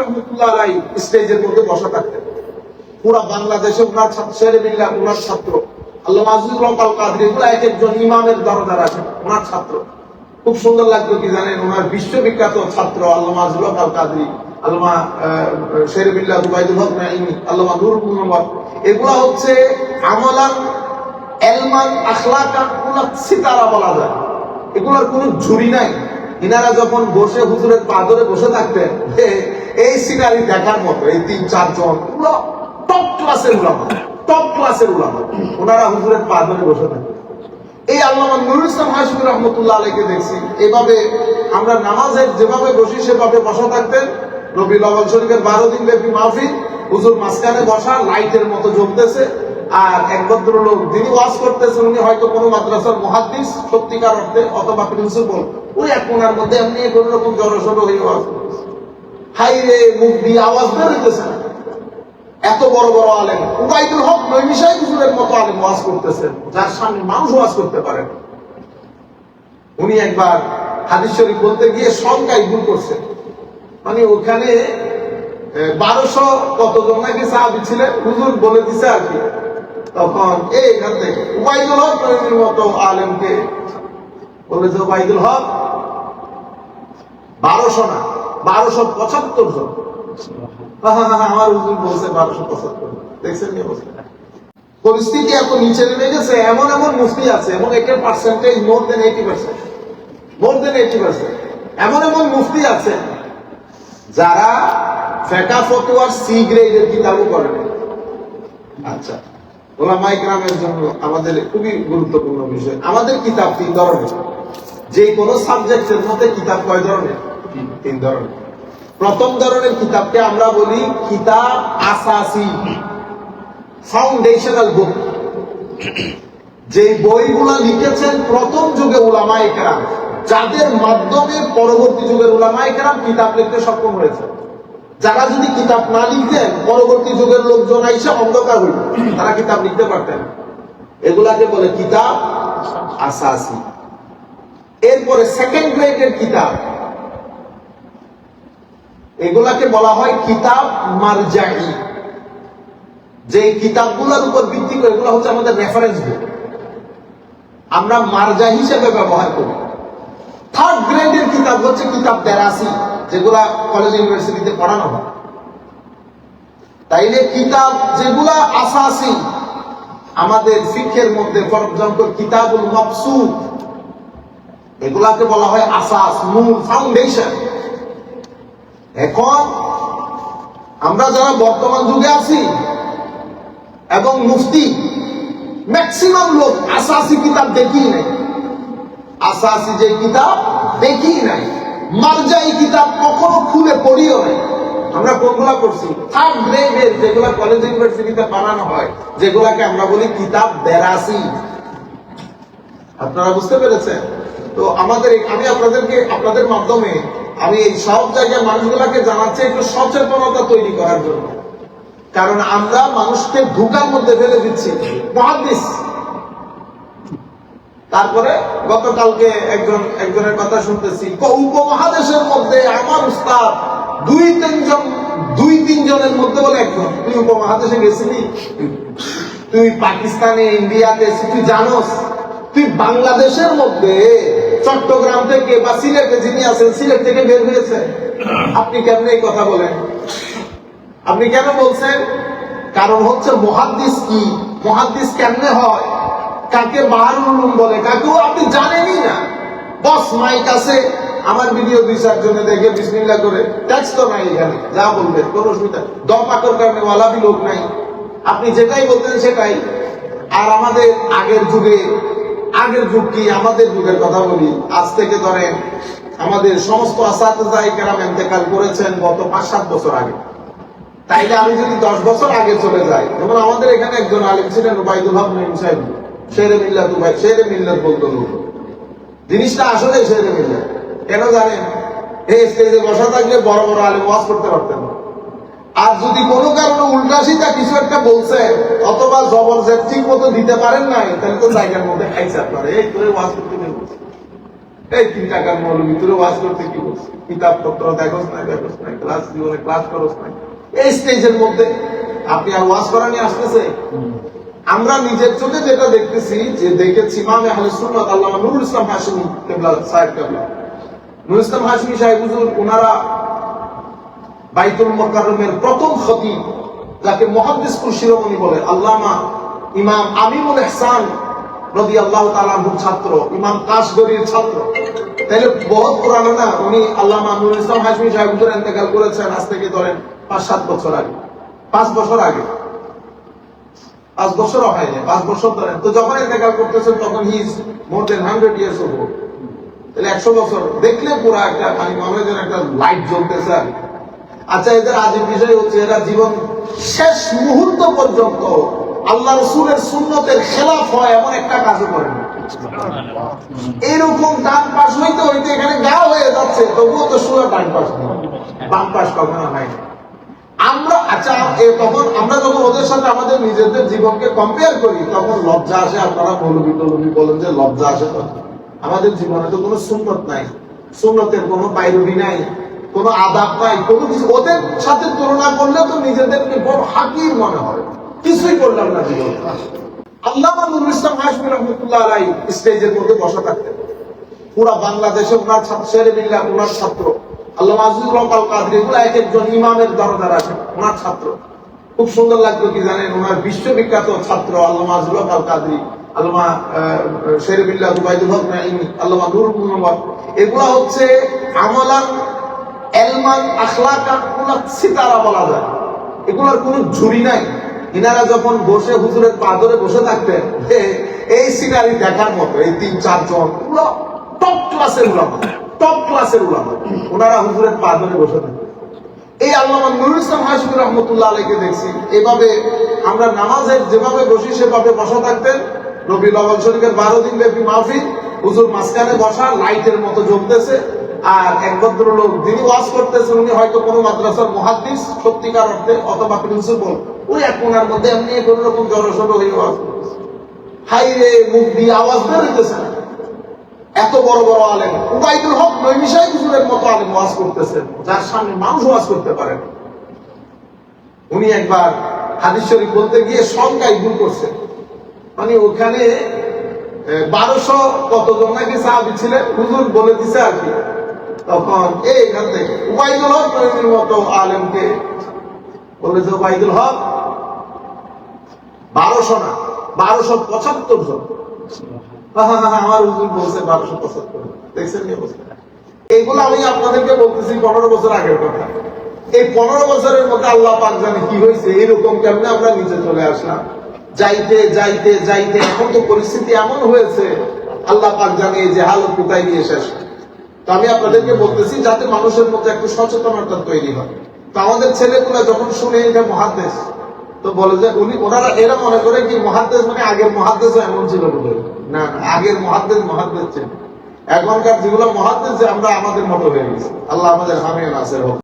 রহমতুল্লাহ স্টেজের মধ্যে থাকতেন। পুরা বাংলাদেশে ওনার ওনার ছাত্র। আল্লাহ কাল কাদরি এক একজন ইমামের দরজার আছেন ওনার ছাত্র। খুব সুন্দর কি জানেন ওনার বিশ্ববিখ্যাত ছাত্র আল্লাহ কাল কাদরি, আল্লামা দুবাইদুল হক নাইমি আল্লামা এগুলা হচ্ছে এলমান সিতারা বলা যায়। এগুলোর কোনো ঝুরি নাই। ইনারা যখন বসে হুজুরের পা ধরে বসে থাকতেন এই সিনারি দেখার মতো এই তিন, চারজন এগুলো টপ ক্লাসের উলামা টপ ক্লাসের উলামা। ওনারা হুজুরের পা ধরে বসে থাকতেন এই আল্লামা নুরুল ইসলাম হাসমি রহমতুল্লাহ আলাইকে দেখছি। এভাবে আমরা নামাজের যেভাবে বসি, সেভাবে বসা থাকতেন। রবি লবল শরীফের বারো দিন ব্যাপী মাহফিল, হুজুর মাঝখানে বসা, লাইটের মতো জ্বলতেছে। আর এক ভদ্রলোক যিনি ওয়াজ করতেছেন, উনি হয়তো কোনো মাদ্রাসার মহাদ্দিস, সত্যিকার অর্থে, অথবা প্রিন্সিপাল ওই এক কোনার মধ্যে এমনি কোন রকম জড়সড় হয়ে ওয়াজ করতেছে। হাই রে মুখ দিয়ে আওয়াজ বের এত বড় বড় আলেম। উবাইদুল হক নৈমিশাই হুজুরের মতো আলেম ওয়াজ করতেছেন, যার সামনে মানুষ ওয়াজ করতে পারে উনি একবার হাদিস শরীফ বলতে গিয়ে সংখ্যায় ভুল করছেন। মানে ওখানে বারোশো কতজন নাকি সাহাবি ছিলেন? হুজুর বলে দিছে আর কি। তখন এই এখান থেকে। উবাইদুল হক নবীর মতো আলেমকে বলেছে উবাইদুল হক, বারোশো না। বারোশো পঁচাত্তর জন। আমার হুজুর বলছে বারোশো পঁচাত্তর দেখছেন পরিস্থিতি এত নিচে নেমে গেছে, এমন এমন মুফতি আছে, এবং এটার percentage more than eighty percent more than eighty percent এমন এমন মুফতি আছে যারা ফেকা ফতুয়ার সি গ্রেডের কিতাবও করেন আচ্ছা ওলামাই গ্রামের জন্য আমাদের খুবই গুরুত্বপূর্ণ বিষয়। আমাদের কিতাব তিন ধরনের। যে কোনো সাবজেক্টের মধ্যে কিতাব কয় ধরনের? তিন ধরনের। প্রথম ধরনের কিতাবকে আমরা বলি কিতাব আসাসি ফাউন্ডেশনাল বুক যে বইগুলা লিখেছেন প্রথম যুগে উলামা একরাম যাদের মাধ্যমে পরবর্তী যুগের উলামা একরাম কিতাব লিখতে সক্ষম হয়েছে। যারা যদি কিতাব না লিখতেন, পরবর্তী যুগের লোকজন আইসা অন্ধকার হইল তারা কিতাব লিখতে পারতেন এগুলাকে বলে কিতাব আসাসি। এরপরে সেকেন্ড গ্রেডের কিতাব। এগুলাকে বলা হয় কিতাব মারজাই। যে কিতাবগুলোর উপর ভিত্তি করে এগুলো হচ্ছে আমাদের রেফারেন্স বুক আমরা মার্জা হিসেবে ব্যবহার করি। থার্ড গ্রেডের কিতাব হচ্ছে কিতাব তেরাসি যেগুলা কলেজ ইউনিভার্সিটিতে পড়ানো হয়। তাইলে কিতাব যেগুলা আসাসি, আমাদের শিক্ষের মধ্যে ফর এক্সাম্পল কিতাবুল মকসুদ, এগুলাকে বলা হয় আসাস, মূল ফাউন্ডেশন এখন আমরা যারা বর্তমান যুগে আছি এবং মুফতি ম্যাক্সিমাম লোক আসাসি কিতাব দেখি নাই। আসাসি যে কিতাব দেখি নাই। মার্জাই কিতাব কখনো খুলে পড়িও নাই। আমরা কোনগুলা করছি থার্ড গ্রেডের যেগুলা কলেজ ইউনিভার্সিটিতে বানানো হয়, যেগুলাকে আমরা বলি কিতাব বেরাসি। আপনারা বুঝতে পেরেছেন? তো আমাদের আমি আপনাদেরকে আপনাদের মাধ্যমে আমি সব জায়গায় মানুষগুলাকে জানাচ্ছি একটু সচেতনতা তৈরি করার জন্য। কারণ আমরা মানুষকে ধোকার মধ্যে ফেলে দিচ্ছি। মহাদিস। তারপরে গতকালকে একজন, একজনের কথা শুনতেছি। উপমহাদেশের মধ্যে আমার উস্তাদ দুই তিনজন, দুই তিনজনের মধ্যে বলে একজন। তুই উপমহাদেশে গেছিলি? তুই পাকিস্তানে, ইন্ডিয়াতে তুই জানোস? তুই বাংলাদেশের মধ্যে চট্টগ্রাম থেকে বা সিলেটে যিনি আছেন, সিলেট থেকে বের হয়েছে। আপনি কেমন এই কথা বলেন? আপনি কেন বলছেন? কারণ হচ্ছে মহাদ্দিস কি? মহাদ্দিস কেমনে হয়? কাকে বাহারুল উলুম বলে? কাকেও আপনি জানেনই না। বস মাইক আছে। আমার ভিডিও দুই চার জনে দেখে বিসমিল্লা করে। ট্যাক্স তো নাই এখানে। যা বলবেন, কোনো অসুবিধা দম পাকর কারণে ওয়ালাবি লোক নাই। আপনি যেটাই বলতেন সেটাই। আর আমাদের আগের যুগে আগের যুগ কি আমাদের যুগের কথা বলি? আজ থেকে ধরেন আমাদের সমস্ত আসাদাই কেরাম করেছেন গত পাঁচ সাত বছর আগে। তাইলে আমি যদি দশ বছর আগে চলে যাই, যেমন আমাদের এখানে একজন আলিম ছিলেন ওবায়দুল হক নঈম সাহেব, শেরে মিল্লাত উবাই শেরে মিল্লাত বলতো জিনিসটা আসলে শেরে মিল্লাত। কেন জানেন? এই স্টেজে বসা থাকলে বড় বড় আলিম ওয়াজ করতে পারতেন। আর যদি কোনো কারণে উল্টা সিধা কিছু একটা বলছে অথবা জবর জেদ ঠিক মতো দিতে পারেন নাই, তাহলে তো জায়গার মধ্যে খাইছে আপনারা। এই করে ওয়াজ করতে বলছে? এই তিন টাকার মৌলবি, তোরে ওয়াজ করতে কি বলছে? কিতাব পত্র দেখোস না দেখোস না ক্লাস জীবনে ক্লাস খরচ নাই। এই স্টেজের মধ্যে আপনি আর ওয়াজ করা নিয়ে আসতেছে? আমরা নিজের চোখে যেটা দেখতেছি, যে দেখেছি ইমামে আহলে সুন্নাত, আল্লামা নুরুল ইসলাম হাশিমি, কেবলা, সাহেব কেবলা। নুরুল ইসলাম হাশিমি সাহেব হুজুর ওনারা বাইতুল মোকাররমের প্রথম খতিব, যাকে মহাদ্দিসপুর শিরোমণি বলে আল্লামা ইমাম আমিমুল ইহসান রদি আল্লাহ ছাত্র, ইমাম কাশগরির ছাত্র। তাহলে বহুত পুরানো না, উনি ইসলাম সাহেব করেছেন, আজ থেকে ধরেন পাঁচ সাত বছর আগে। পাঁচ বছর আগে। পাঁচ হয়নি পাঁচ বছর ধরে তো যখন ইন্তেকাল করতেছেন, তখন মোর দেন হান্ড্রেড ইয়ার্স তাহলে একশো বছর দেখলে পুরা একটা মানে একটা লাইট জ্বলতেছে আর। আচ্ছা এদের আজের বিষয় হচ্ছে এরা জীবন শেষ মুহূর্ত পর্যন্ত আল্লাহ রসুলের সুন্নতের খেলাফ হয় এমন একটা কাজও করেন। এরকম ডান পাশ হইতে হইতে এখানে গা হয়ে যাচ্ছে, তবুও তো সুরা ডান পাশ। বাম পাশ কখনো হয় আমরা আচ্ছা তখন আমরা যখন ওদের সাথে আমাদের নিজেদের জীবনকে কম্পেয়ার করি, তখন লজ্জা আসে, আপনারা মৌলবী টলবী বলেন যে লজ্জা আসে আমাদের জীবনে তো কোনো সুন্নত নাই। সুন্নতের কোনো বাইরবি নাই। কোনো আদাব নাই, কোনো কিছু। ওদের সাথে তুলনা করলে তো নিজেদেরকে বড় হাকির মনে হয়। কিছুই করলাম না জীবনে। আল্লাহ ইসলাম রহমতুল্লাহ স্টেজের মধ্যে বসা থাকতেন। বাংলাদেশে ওনার ওনার ছাত্র। আল্লাহ আল কাদরি, এগুলো এক একজন ইমামের দরদার আছেন ওনার ছাত্র। খুব সুন্দর লাগতো কি জানেন, ওনার বিশ্ববিখ্যাত ছাত্র আল্লাহ আজিজুল হক আল কাদরি, আল্লামা শেরে বিল্লাহ দুবাইদুল হক নাইমি আল্লামা নুরুল এগুলা হচ্ছে আমলান কোন সিতারা বলা যায়। এগুলোর কোনো নাই। ইনারা যখন বসে হুজুরের বসে থাকতেন এই সিনারি দেখার মতো, এই তিন চারজন এগুলো টপ ক্লাসের টপ ক্লাসের ওনারা হুজুরের বসে থাকতেন। এই আল্লামা নুরুল ইসলাম রহমতুল্লাহ আলাইকে দেখছি। এভাবে আমরা নামাজের যেভাবে বসি, সেভাবে বসা থাকতেন। রবি লবল শরীফের বারো দিন ব্যাপী মাহফিল। হুজুর মাঝখানে বসা, লাইটের মতো জ্বলতেছে। আর এক ভদ্রলোক যিনি ওয়াজ করতেছেন, উনি হয়তো কোনো মাদ্রাসার মহাদ্দিস সত্যিকার অর্থে অথবা প্রিন্সিপাল ওই এক কোনার মধ্যে এমনি কোন রকম জড়সড় হয়ে ওয়াজ করতেছে। হাই রে মুখ দিয়ে আওয়াজ বেরোতেছে না। এত বড় বড় আলেম। উবাইদুল হক নৈমিশাই হুজুরের মতো আলেম ওয়াজ করতেছেন, যার সামনে মানুষ ওয়াজ করতে পারে উনি একবার হাদিস শরীফ বলতে গিয়ে সংখ্যায় ভুল করছেন। মানে ওখানে বারোশো কতজন নাকি সাহাবি ছিলেন? হুজুর বলে দিছে আর কি। তখন এই এখান থেকে উবাইদুল হক নৈমির মতো আলেমকে। বলে যে উবাইদুল হক বারোশো না, বারোশো পঁচাত্তর জন। পনেরো বছর আগের কথা। এই পনেরো বছরের মধ্যে আল্লাহ পাক জানে কি হয়েছে আমরা চলে যাইতে যাইতে যাইতে, এখন তো পরিস্থিতি এমন হয়েছে, আল্লাহ পাক জানে যে হালত কোথায় গিয়ে শেষ তো আমি আপনাদেরকে বলতেছি যাতে মানুষের মধ্যে একটু সচেতনতা তৈরি হয়। তো আমাদের ছেলেগুলা যখন শুনে এটা মহাদেশ তো বলে যে উনি, ওনারা এরা মনে করে কি মহাদেশ মানে আগের মহাদেশ এমন ছিল বলে। না আগের মহাদেশ মহাদেশ ছিল। এখনকার যেগুলো মহাদেশ যে আমরা আমাদের মতো হয়ে গেছি। আল্লাহ আমাদের হামিয়ান আছে